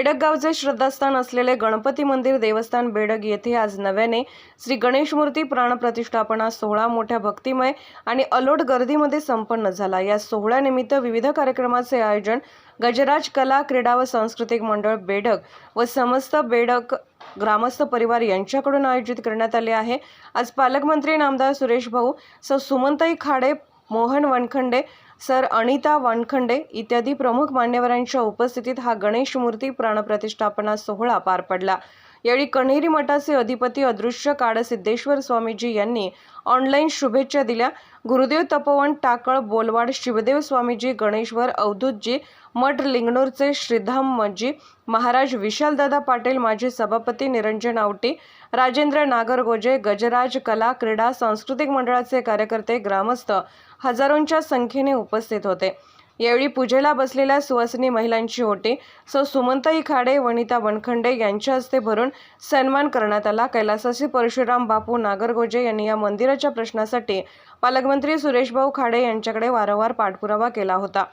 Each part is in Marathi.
बेडकगावचे श्रद्धास्थान असलेले गणपती मंदिर देवस्थान बेडग येथे आज नव्याने श्री गणेश मूर्ती प्राणप्रतिष्ठापना सोहळा मोठ्या भक्तिमय आणि अलोट गर्दीमध्ये संपन्न झाला. या सोहळ्यानिमित्त विविध कार्यक्रमाचे आयोजन गजराज कला क्रीडा व सांस्कृतिक मंडळ बेडग व समस्त बेडक ग्रामस्थ परिवार यांच्याकडून आयोजित करण्यात आले आहे. आज पालकमंत्री नामदार सुरेश भाऊ सौ सुमंताई खाडे मोहन वनखंडे सर अनिता वानखंडे इत्यादी प्रमुख मान्यवरांच्या उपस्थितीत हा गणेश मूर्ती प्राणप्रतिष्ठापना सोहळा पार पडला. यावेळी कण्हेरी मठाचे अधिपती अदृश्य काळसिद्धेश्वर स्वामीजी यांनी ऑनलाईन शुभेच्छा दिल्या. गुरुदेव तपोवन टाकळ बोलवाड शिवदेव स्वामीजी गणेशवर अवधूतजी मठ लिंगणूरचे श्रीधामजी महाराज विशालदादा पाटील माजी सभापती निरंजन आवटी राजेंद्र नागरगोजे गजराज कला क्रीडा सांस्कृतिक मंडळाचे कार्यकर्ते ग्रामस्थ हजारोंच्या संख्येने उपस्थित होते. यावेळी पूजेला बसलेल्या सुवासिनी महिलांची ओटी सौ सुमंताई खाडे वनिता वनखंडे यांच्या हस्ते भरून सन्मान करण्यात आला. कैलासासी परशुराम बापू नागरगोजे यांनी या मंदिराच्या प्रश्नासाठी पालकमंत्री सुरेशभाऊ खाडे यांच्याकडे वारंवार पाठपुरावा केला होता.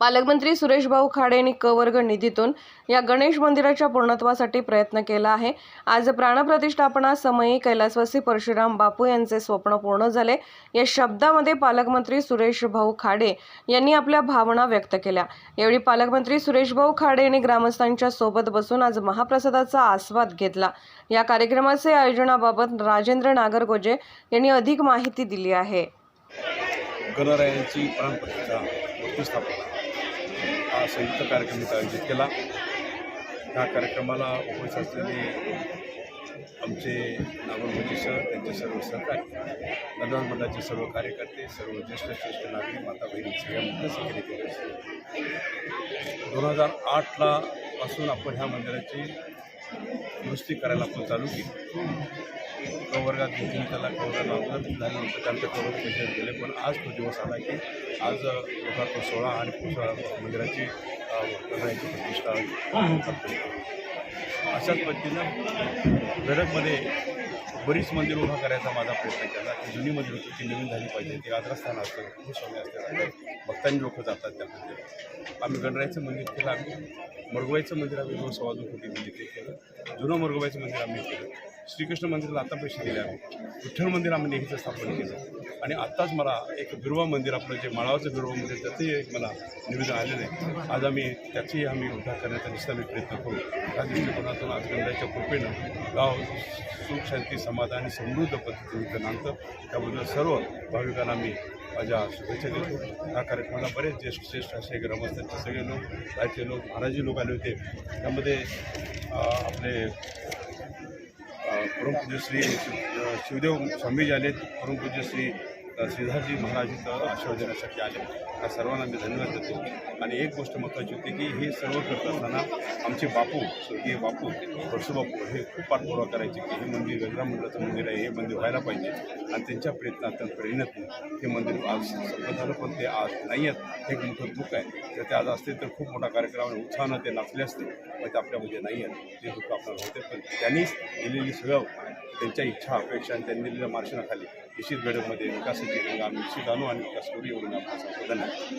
पालकमंत्री सुरेशभाऊ खाडे यांनी क वर्ग निधीतून या गणेश मंदिराच्या पूर्णत्वासाठी प्रयत्न केला आहे. आज प्राणप्रतिष्ठापना समयी कैलासवासी परशुराम बापू यांचे स्वप्न पूर्ण झाले. या शब्दामध्ये पालकमंत्री सुरेशभाऊ खाडे यांनी आपल्या भावना व्यक्त केल्या. यावेळी पालकमंत्री सुरेशभाऊ खाडे यांनी ग्रामस्थांच्या सोबत बसून आज महाप्रसादाचा आस्वाद घेतला. या कार्यक्रमाचे आयोजनाबाबत राजेंद्र नागरगोजे यांनी अधिक माहिती दिली आहे. गणरायांची प्राणप्रतिष्ठा प्रतिष्ठापना. हा संयुक्त कार्यक्रम इथं आयोजित केला. ह्या कार्यक्रमाला उपस्थित असलेले आमचे नागरमोजी सर त्यांचे सर्व सहकारी नगर मंडळाचे सर्व कार्यकर्ते सर्व ज्येष्ठ श्रेष्ठ नागरिक माता बहिणी सगळ्या मोठ्या संख्येने दोन हजार आठला पासून आपण ह्या मंदिराची दुरुस्ती करायला आपण चालू केली. प्रवर्गात घेतली त्याला प्रवर्गाला अवगत झाल्यानंतर त्यांचं प्रवर्ग त्याच्यात केले पण आज तो दिवस आला की आज तो सोळा आणि पुसळा मंदिराची करण्याची प्रतिष्ठा करतो. अशाच पद्धतीनं गडकमध्ये बरीच मंदिरं उभा करायचा माझा प्रयत्न केला. की जुनी मंदिर होती ती नवीन झाली पाहिजे. ती आग्रस्थान असतं भूस्वामी असतात. भक्तांनी लोक जातात त्या मंदिरात. आम्ही गणरायाचं मंदिर केलं आम्ही मरगवाईचं मंदिर आम्ही दोन सव्वा दोन कोटी मंदिर ते केलं. जुनं मरगवाईचं मंदिर आम्ही केलं. श्रीकृष्ण मंदिराला आता पैसे दिले आम्ही विठ्ठल मंदिर आम्ही नेहमीचं स्थापन केलं. आणि आत्ताच मला एक बिरवा मंदिर आपलं जे माळावचं बिरवा मंदिर त्याचंही एक मला निवेदन आलेलं आहे. आज आम्ही त्याचीही आम्ही उद्धार करण्याचा निश्चित आम्ही प्रयत्न करू. त्या दृष्टिकोनातून आज गंगाच्या कृपेनं गाव सुख शांती समाधान आणि समृद्ध पद्धतीने नांदतं त्याबद्दल सर्व भाविकांना मी माझ्या शुभेच्छा देतो. या कार्यक्रमाला बरेच ज्येष्ठ श्रेष्ठ असे ग्रामस्थांचे सगळे लोक राज्य लोक महाराजी लोक आले होते. त्यामध्ये आपले परमपूज्य श्री शिवदेव स्वामीजी आले परमपूज्य श्री श्रीधरजी महाराज इथं आशीर्वाद देण्यासाठी आले त्या सर्वांना मी धन्यवाद देतो. आणि एक गोष्ट महत्त्वाची होती की हे सर्व करत असताना आमचे बापू स्वर्गीय बापू परशु बापू हे खूप पाठपुरावा करायचे की हे मंदिर गंगा मंडळाचं मंदिर आहे हे मंदिर व्हायला पाहिजे. आणि त्यांच्या प्रयत्नात प्रेरणेतून हे मंदिर आज संपन्न झालं पण ते आज नाही आहेत. हे एक मोठं दुःख आहे. तर ते आज असते तर खूप मोठा कार्यक्रम आणि उत्साहानं ते नाचले असते पण ते आपल्यामध्ये नाही आहेत. ते दुःख आपल्याला होते पण त्यांनीच दिलेली सगळं त्यांच्या इच्छा अपेक्षा आणि त्यांनी दिलेल्या मार्शनाखाली निश्चित बेडकमध्ये विकासाची रंग आम्ही निश्चित आणू आणि विकास करू एवढं आपण सांगतो धन्यवाद.